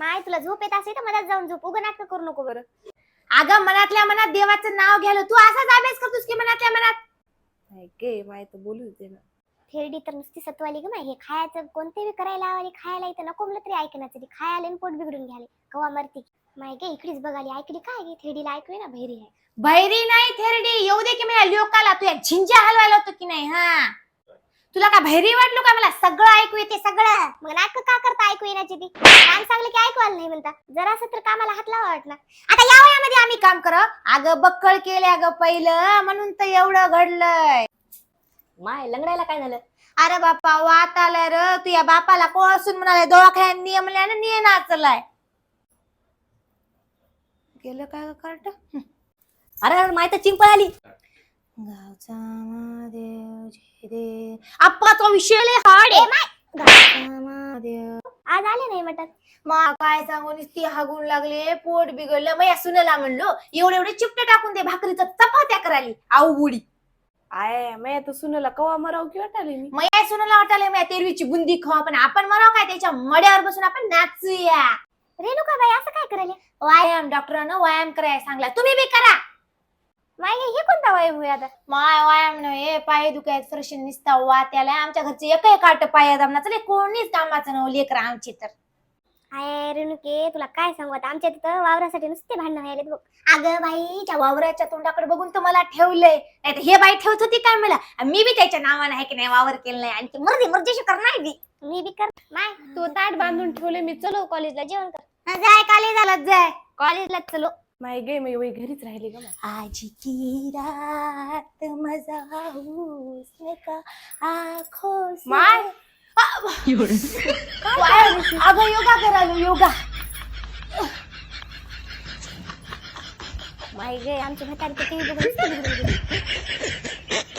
माय तुला झोप येत असेल तर मनात जाऊन झोप. उगा नाटक करू नको बरं. अगं मनातल्या मनात देवाचं नाव घ्यायला तू असाच अभ्यास करतोस की मनातल्या मनात? नाही गे माय तर बोलू दे ना. थेरडी तर नुसती सत्वाली ग माय. हे खायचं कोणते बी करायला लावाली खायला इथं नको म्हणलं तरी ऐकणार तरी खायला आणि पोट बिघडून घ्याले कवा मरती. माय गे इकडेच बघाली. ऐकली काय गे? थेरडीला ऐकू ना बहिरी आहे. बहिरी नाही थेरडी. येऊ दे की मला लोकाला. तू एक झिंजा हलवायला होतो की नाही हा? तुला का बहिरी वाटलो का मला? सगळं ऐकू येते सगळं. मग नाटक का येण्याची ती. काम सांगलं की ऐकू आलं नाही म्हणता. जरा असं तर कामाला हात लावा वाटणार आता या वयामध्ये आम्ही काम कर. अगं बक्कळ केले अगं पहिलं. म्हणून तर एवढं घडलंय. माय लंगडायला काय झालं? अरे बापा वात आलाय र. तू या बापाला कोळसून म्हणाले दवाखान्यात नियमल्या ना निय नाचलाय. गेलं काय कार्ट अरे अरे माय तर चिंपळ आली. गावचा महादेव जय देव आप्पाचा विषय लय हार्ड आहे. आज आले नाही मटक मग काय सांगू नुसती हागून लागले पोट बिघडलं. मग या सुनेला म्हणलो एवढे एवढे चिपटे टाकून दे भाकरीचं चपात्या करायली. आऊ बुडी आय माय तर सुनेला कवा मराव की वाटाली मी? मग या सुनेला वाटायला मग तेरवीची बुंदी खाऊ आपण. आपण म्हणावं काय त्याच्या मड्यावर बसून आपण नाचूया. रेणुका बाई असं काय करायले? व्यायाम डॉक्टरांना व्यायाम करायला सांगला. तुम्ही बी करा. वय होय आता माय व्यायाम नव्हे पाय दुखायत फरशी निसता वा त्याला आमच्या घरचे एकही काट पाय दाबना चले कोणीच कामाचं नव लेकर आमची तर. अय रेणुके तुला काय सांगू आता? आमच्या तिथं वावरासाठी नुसते भांडणं व्हायलेत बघ. अगं बाई त्या वावराच्या तोंडाकडे बघून तर मला ठेवलंय. नाही तर हे बाई ठेवत होती काय मला? आणि मी बी त्याच्या नावानं आहे की नाही वावर केलं नाही. आणि ती मर्दी मर्जीशी करणार बी. मी बी कर माय तू ताट बांधून ठेवले मी चलो कॉलेजला जेवण कर. हा, जाय काले झाला जाय. कॉलेजला चलो. माय गे मी वही घरीच राहिली ग माय. आज की रात मजा उसने का आँखों से माय. अगं योगा करालो योगा माय गे आमची म्हातारी तर टीव्ही बघून.